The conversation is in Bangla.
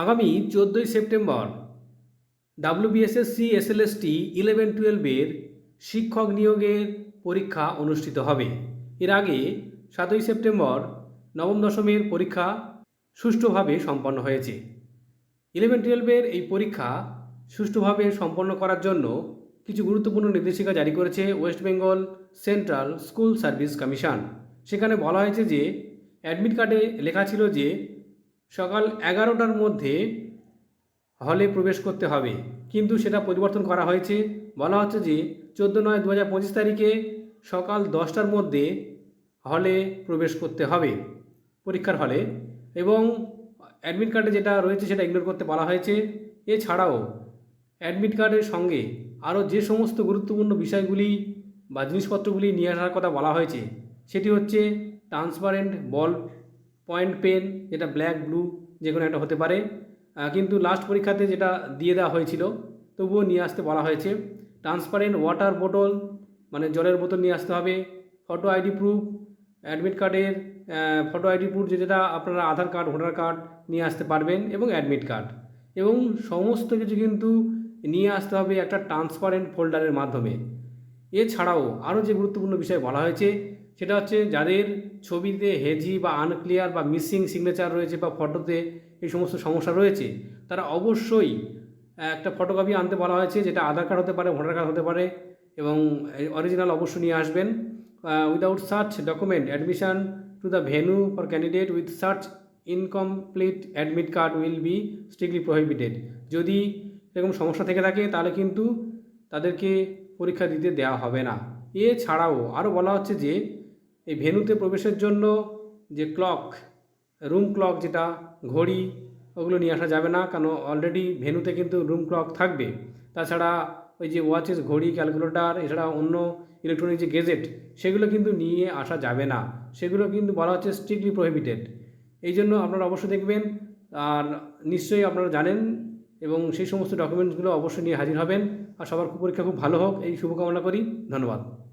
আগামী চোদ্দোই সেপ্টেম্বর ডাব্লিউবিএসএসসি এসএলএসটি ইলেভেন টুয়েলভের শিক্ষক নিয়োগের পরীক্ষা অনুষ্ঠিত হবে। এর আগে সাতই সেপ্টেম্বর নবম দশমের পরীক্ষা সুষ্ঠুভাবে সম্পন্ন হয়েছে। ইলেভেন টুয়েলভের এই পরীক্ষা সুষ্ঠুভাবে সম্পন্ন করার জন্য কিছু গুরুত্বপূর্ণ নির্দেশিকা জারি করেছে West Bengal Central School Service Commission. সেখানে বলা হয়েছে যে অ্যাডমিট কার্ডে লেখা ছিল যে সকাল এগারোটার মধ্যে হলে প্রবেশ করতে হবে। কিন্তু সেটা পরিবর্তন করা হয়েছে। বলা হচ্ছে যে, চোদ্দ নয় দু হাজার পঁচিশ তারিখে সকাল দশটার মধ্যে হলে প্রবেশ করতে হবে, পরীক্ষার হলে। এবং অ্যাডমিট কার্ডে যেটা রয়েছে সেটা ইগনোর করতে বলা হয়েছে। এছাড়াও অ্যাডমিট কার্ডের সঙ্গে আরও যে সমস্ত গুরুত্বপূর্ণ বিষয়গুলি বা জিনিসপত্রগুলি নিয়ে আসার কথা বলা হয়েছে, সেটি হচ্ছে ট্রান্সপারেন্ট বল পয়েন্ট পেন যেটা ব্ল্যাক ব্লু যে কোনো একটা হতে পারে। কিন্তু লাস্ট পরীক্ষাতে যেটা দিয়ে দেওয়া হয়েছিল, তবুও নিয়ে আসতে বলা হয়েছে। ট্রান্সপারেন্ট ওয়াটার বোতল মানে জলের বোতল নিয়ে আসতে হবে। ফটো আইডি প্রুফ অ্যাডমিট কার্ডের ফটো আইডি প্রুফ যেটা আপনারা আধার কার্ড ভোটার কার্ড নিয়ে আসতে পারবেন এবং অ্যাডমিট কার্ড এবং সমস্ত কিছু কিন্তু নিয়ে আসতে হবে একটা ট্রান্সপারেন্ট ফোল্ডারের মাধ্যমে। এছাড়াও আরও যে গুরুত্বপূর্ণ বিষয় বলা হয়েছে সেটা হচ্ছে যাদের ছবিতে হেজি বা আনক্লিয়ার বা মিসিং সিগনেচার রয়েছে বা ফটোতে এই সমস্ত সমস্যা রয়েছে, তারা অবশ্যই একটা ফটোকপি আনতে বলা হয়েছে যেটা আধার কার্ড হতে পারে ভোটার কার্ড হতে পারে এবং অরিজিনাল অবশ্যই নিয়ে আসবেন। Without search document admission to the venue for candidate with search incomplete admit card will be strictly prohibited যদি এরকম সমস্যা থেকে থাকে, তাহলে কিন্তু তাদেরকে পরীক্ষা দিতে দেওয়া হবে না। এছাড়াও আরও বলা হচ্ছে যে এই ভেনুতে প্রবেশের জন্য যে ক্লক, রুম ক্লক যেটা, ঘড়ি, ওগুলো নিয়ে আসা যাবে না, কারণ অলরেডি ভেনুতে কিন্তু রুম ক্লক থাকবে। তাছাড়া ওই যে ওয়াচেস ঘড়ি ক্যালকুলেটর এছাড়া অন্য ইলেকট্রনিক যে গেজেট সেগুলো কিন্তু নিয়ে আসা যাবে না। সেগুলো কিন্তু বলা হচ্ছে স্ট্রিক্টলি প্রহিবিটেড এই জন্য আপনারা অবশ্যই দেখবেন, আর নিশ্চয়ই আপনারা জানেন, এবং সেই সমস্ত ডকুমেন্টসগুলো অবশ্যই নিয়ে হাজির হবেন। আর সবার পরীক্ষা খুব ভালো হোক। এই শুভকামনা করি। ধন্যবাদ।